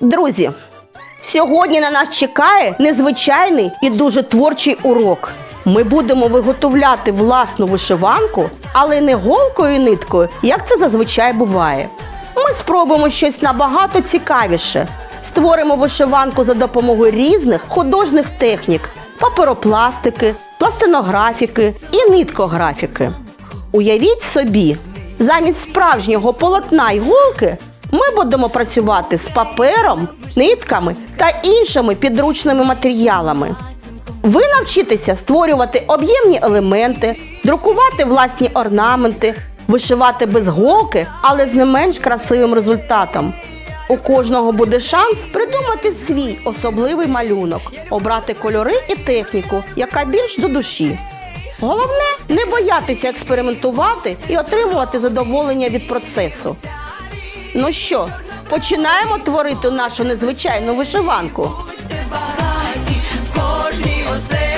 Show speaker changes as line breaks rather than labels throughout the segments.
Друзі, сьогодні на нас чекає незвичайний і дуже творчий урок. Ми будемо виготовляти власну вишиванку, але не голкою і ниткою, як це зазвичай буває. Ми спробуємо щось набагато цікавіше. Створимо вишиванку за допомогою різних художніх технік: паперопластики, пластинографіки і ниткографіки. Уявіть собі, замість справжнього полотна й голки ми будемо працювати з папером, нитками та іншими підручними матеріалами. Ви навчитеся створювати об'ємні елементи, друкувати власні орнаменти, вишивати без голки, але з не менш красивим результатом. У кожного буде шанс придумати свій особливий малюнок, обрати кольори і техніку, яка більш до душі. Головне не боятися експериментувати і отримувати задоволення від процесу. Ну що, починаємо творити нашу незвичайну вишиванку.
В кожній оселі,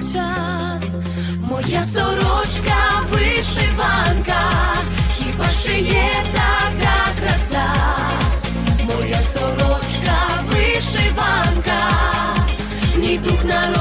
повсякчас. Моя сорочка вишиванка, хіба ще є така краса? Моя сорочка вишиванка, ні дух народу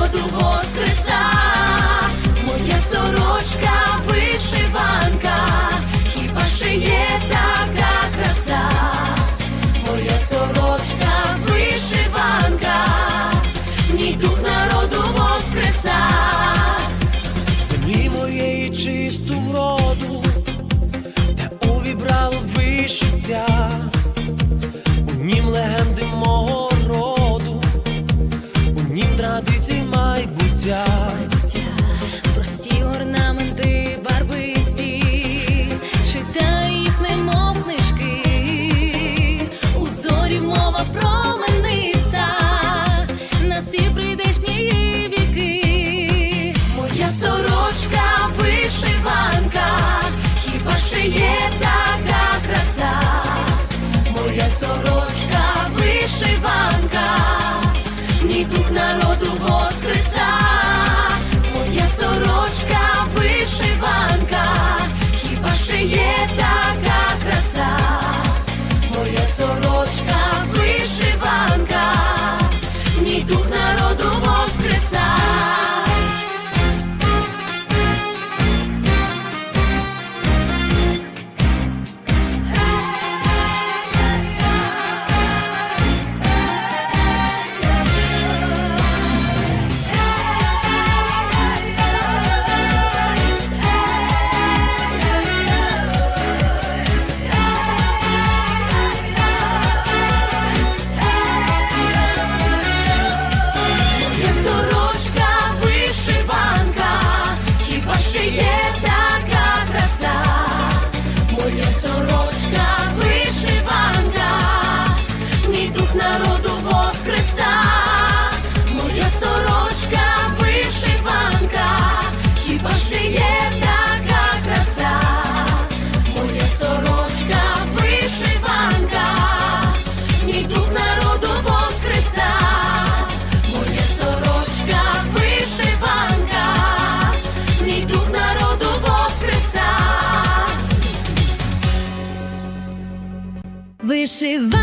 Вишиванку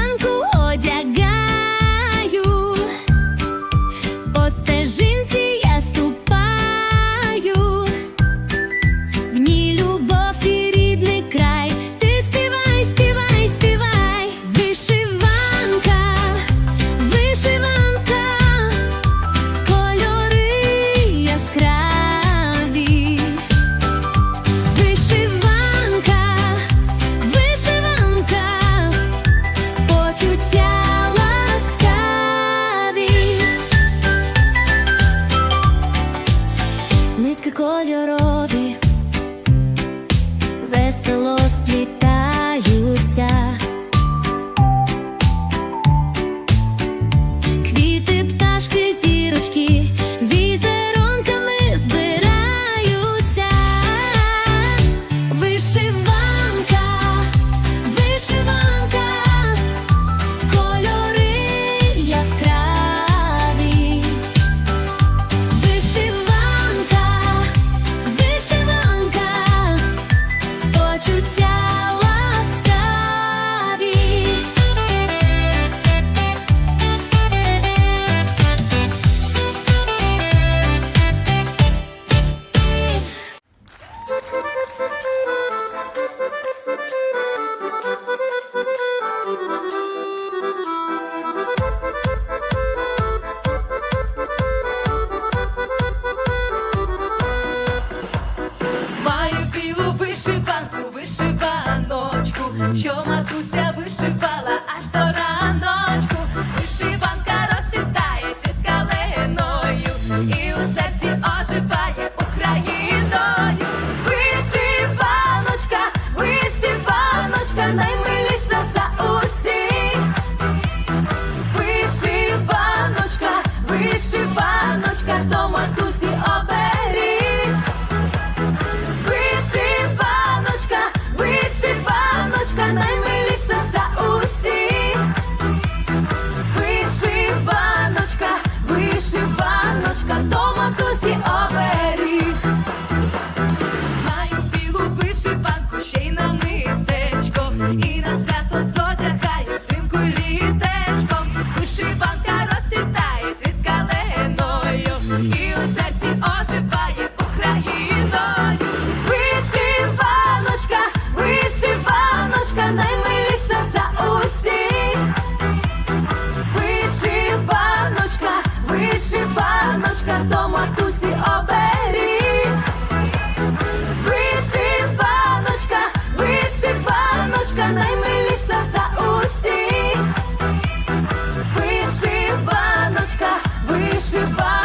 вишивай.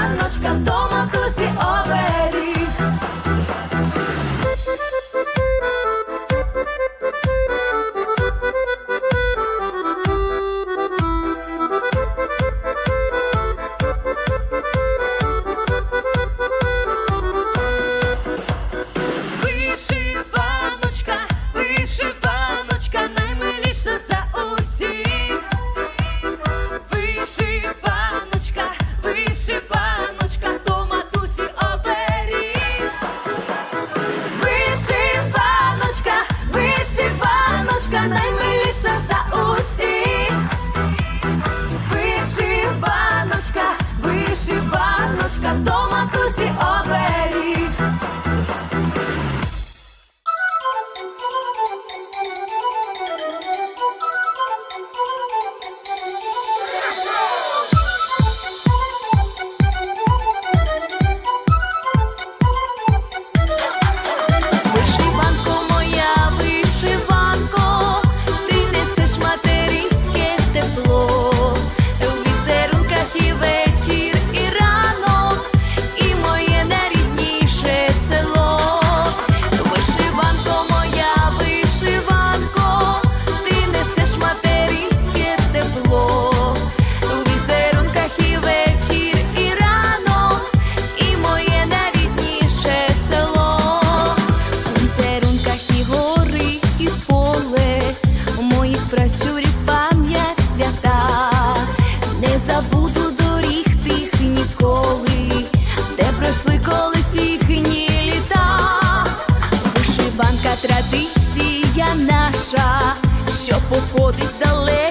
pouco distante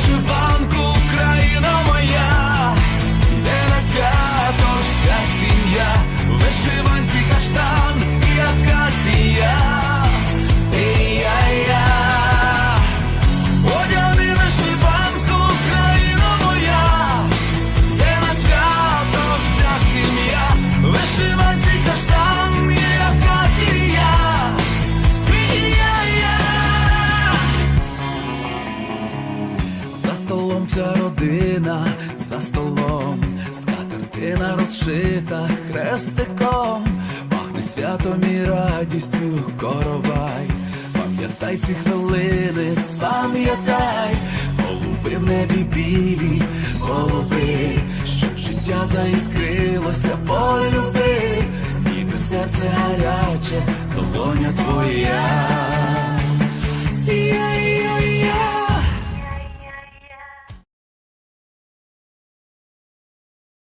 cheval хрестиком, пахне святом і радістю коровай, пам'ятай ці хвилини, пам'ятай, голуби в небі білі, голуби, щоб життя заіскрилося, полюби, ніби серце гаряче, долоня твоя.